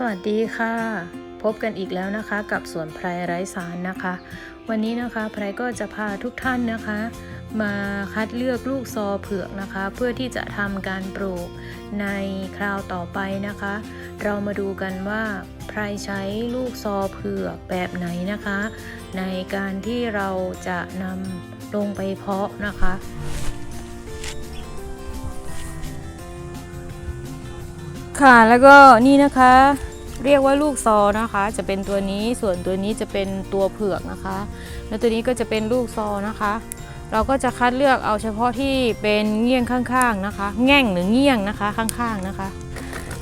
สวัสดีค่ะ พบกันอีกแล้วนะคะ กับสวนไพรไร้สารนะคะ วันนี้นะคะไพรก็จะพาทุกท่านนะคะ มาคัดเลือกลูกซอเผือกนะคะ เพื่อที่จะทำการปลูกในคราวต่อไปนะคะ เรามาดูกันว่าไพรใช้ลูกซอเผือกแบบไหนนะคะ ในการที่เราจะนำลงไปเพาะนะคะค่ะแล้วก็นี่นะคะ เรียกว่าลูกซอนะคะ จะเป็นตัวนี้ส่วนตัวนี้จะเป็นตัวเผือกนะคะ แล้วตัวนี้ก็จะเป็นลูกซอนะคะ เราก็จะคัดเลือกเอาเฉพาะที่เป็นเงี้ยงข้างๆนะคะ แง่งหรือเงี้ยงนะคะข้างๆนะคะ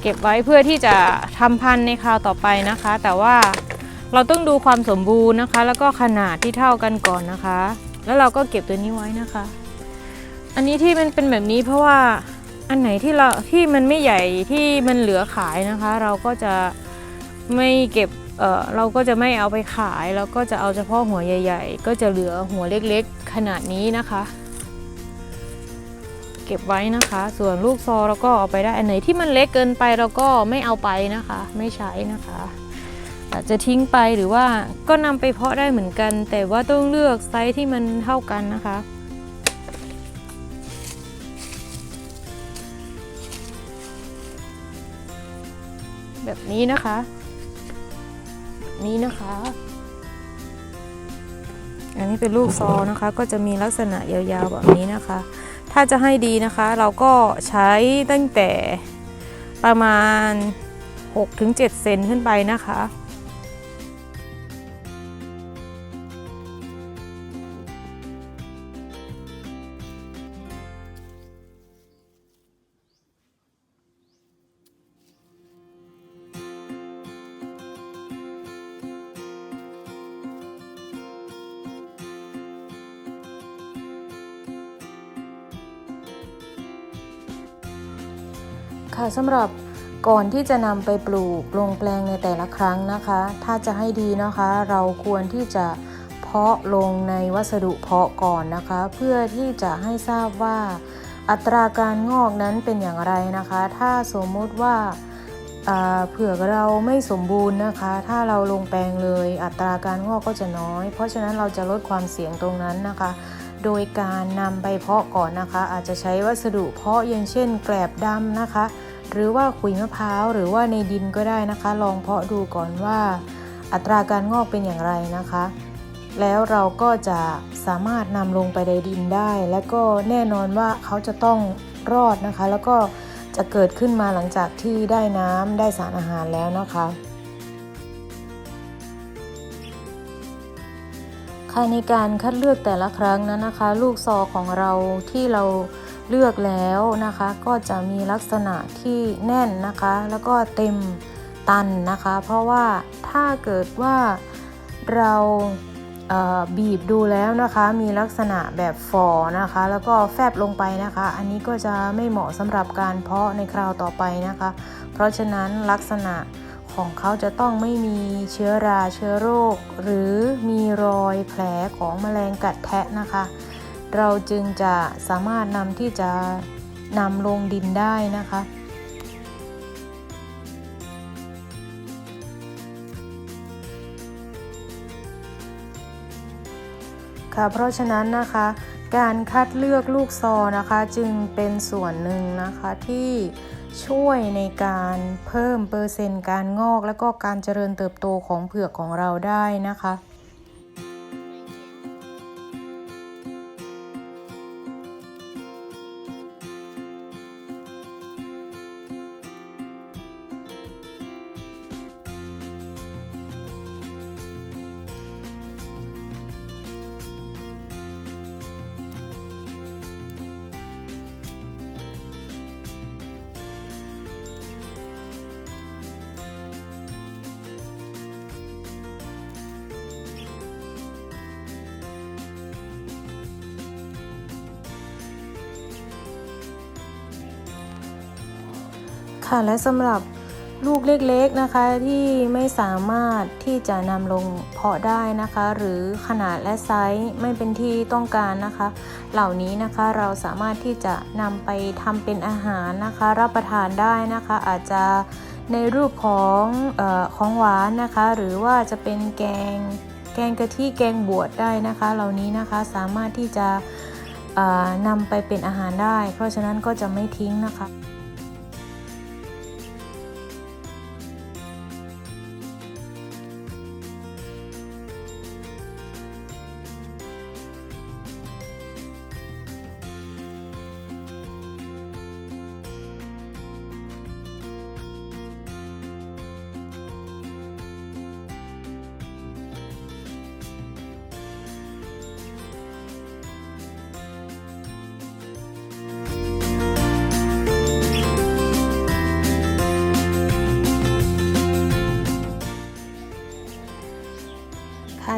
เก็บไว้เพื่อที่จะทำพันธุ์ในคราวต่อไปนะคะ แต่ว่าเราต้องดูความสมบูรณ์นะคะ แล้วก็ขนาดที่เท่ากันก่อนนะคะ แล้วเราก็เก็บตัวนี้ไว้นะคะ อันนี้ที่มันเป็นแบบนี้เพราะว่าอันไหนที่เราที่มันไม่ใหญ่ที่มันเหลือขายนะคะ เราก็จะ ไม่เก็บเเราก็จะไม่เอาไปขาย แล้วก็จะเอาเฉพาะหัวใหญ่ ๆ ก็จะเหลือหัวเล็กๆ ขนาดนี้นะคะ เก็บไว้นะคะ ส่วนลูกซอเราก็เอาไปได้อันไหนที่มันเล็กเกินไปเราก็ไม่เอาไปนะคะ ไม่ใช้นะคะอาจจะทิ้งไปหรือว่าก็นำไปเพาะได้เหมือนกัน แต่ว่าต้องเลือกไซส์ที่มันเท่ากันนะคะแบบนี้นะคะ นี้นะคะ อันนี้เป็นลูกซอนะคะ ก็จะมีลักษณะยาวๆแบบนี้นะคะ ถ้าจะให้ดีนะคะ เราก็ใช้ตั้งแต่ประมาณ 6-7 เซนขึ้นไปนะคะ ค่ะสำหรับก่อนที่จะนำไปปลูกลงแปลงในแต่ละครั้งนะคะ ถ้าจะให้ดีนะคะ เราควรที่จะเพาะลงในวัสดุเพาะก่อนนะคะ เพื่อที่จะให้ทราบว่าอัตราการงอกนั้นเป็นอย่างไรนะคะ ถ้าสมมติว่าเผื่อเราไม่สมบูรณ์นะคะ ถ้าเราลงแปลงเลยอัตราการงอกก็จะน้อย เพราะฉะนั้นเราจะลดความเสี่ยงตรงนั้นนะคะ โดยการนำไปเพาะก่อนนะคะ อาจจะใช้วัสดุเพาะอย่างเช่น แกลบดำนะคะ หรือว่าขุยมะพร้าวหรือว่าในดินก็ได้นะคะ ลองเพาะดูก่อนว่า อัตราการงอกเป็นอย่างไรนะคะ แล้วเราก็จะสามารถนำลงไปในดินได้ และก็แน่นอนว่าเขาจะต้องรอดนะคะ แล้วก็จะเกิดขึ้นมาหลังจากที่ได้น้ำได้สารอาหารแล้วนะคะ ค่ะในการคัดเลือกแต่ละครั้งนั้นนะคะ ลูกซอของเราที่เราเลือกแล้วนะคะ ก็จะมีลักษณะที่แน่นนะคะ แล้วก็เต็มตันนะคะ เพราะว่าถ้าเกิดว่าเราเบีบดูแล้วนะคะมีลักษณะแบบฟอนะคะ แล้วก็แฟบลงไปนะคะ อันนี้ก็จะไม่เหมาะสำหรับการเพาะในคราวต่อไปนะคะ เพราะฉะนั้นลักษณะ ของเขาจะต้องไม่มีเชื้อราเชื้อโรค หรือมีรอยแผลของแมลงกัดแทะนะคะ เราจึงจะสามารถนำที่จะนำลงดินได้นะคะค่ะเพราะฉะนั้นนะคะการคัดเลือกลูกซอนะคะจึงเป็นส่วนหนึ่งนะคะที่ ช่วยในการเพิ่มเปอร์เซ็นต์การงอก และก็การเจริญเติบโตของเผือกของเราได้นะคะ ค่ะและสำหรับลูกเล็กๆนะคะที่ไม่สามารถที่จะนำลงเพาะได้นะคะ หรือขนาดและไซส์ไม่เป็นที่ต้องการนะคะ เหล่านี้นะคะเราสามารถที่จะนำไปทำเป็นอาหารนะคะ รับประทานได้นะคะ อาจจะในรูปของออของหวานนะคะ หรือว่าจะเป็นแกงแกงกะทิแกงบวชได้นะคะ เหล่านี้นะคะสามารถที่จะนำไปเป็นอาหารได้ เพราะฉะนั้นก็จะไม่ทิ้งนะคะ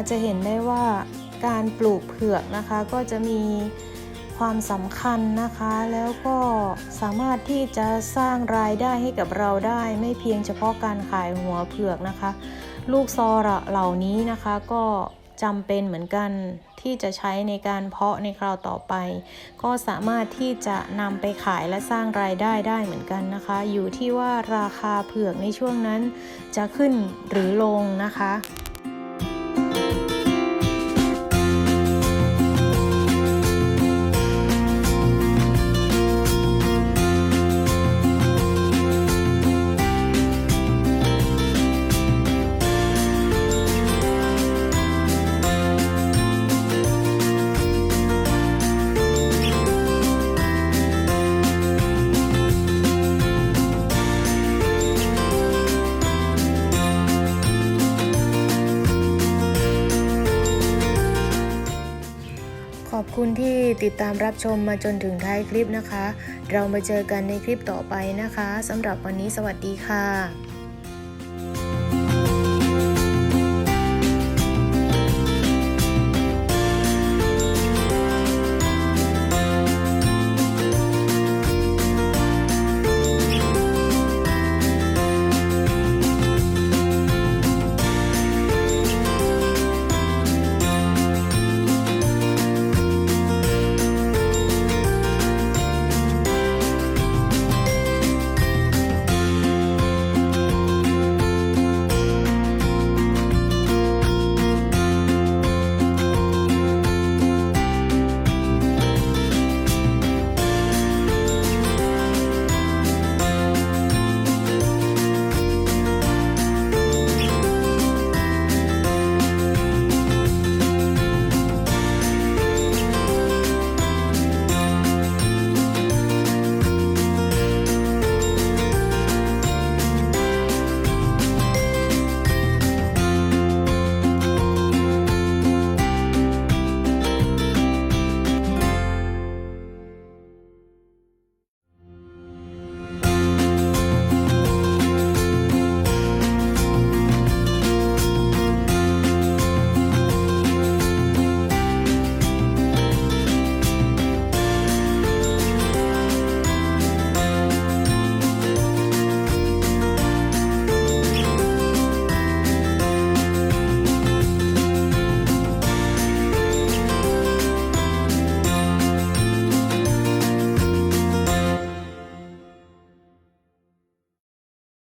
จะเห็นได้ว่าการปลูกเผือกนะคะก็จะมีความสำคัญนะคะ แล้วก็สามารถที่จะสร้างรายได้ให้กับเราได้ ไม่เพียงเฉพาะการขายหัวเผือกนะคะ ลูกซอระเหล่านี้นะคะก็จำเป็นเหมือนกันที่จะใช้ในการเพาะในคราวต่อไป ก็สามารถที่จะนำไปขายและสร้างรายได้ได้เหมือนกันนะคะ อยู่ที่ว่าราคาเผือกในช่วงนั้นจะขึ้นหรือลงนะคะ คุณที่ติดตามรับชมมาจนถึงท้ายคลิปนะคะ เรามาเจอกันในคลิปต่อไปนะคะสำหรับวันนี้สวัสดีค่ะ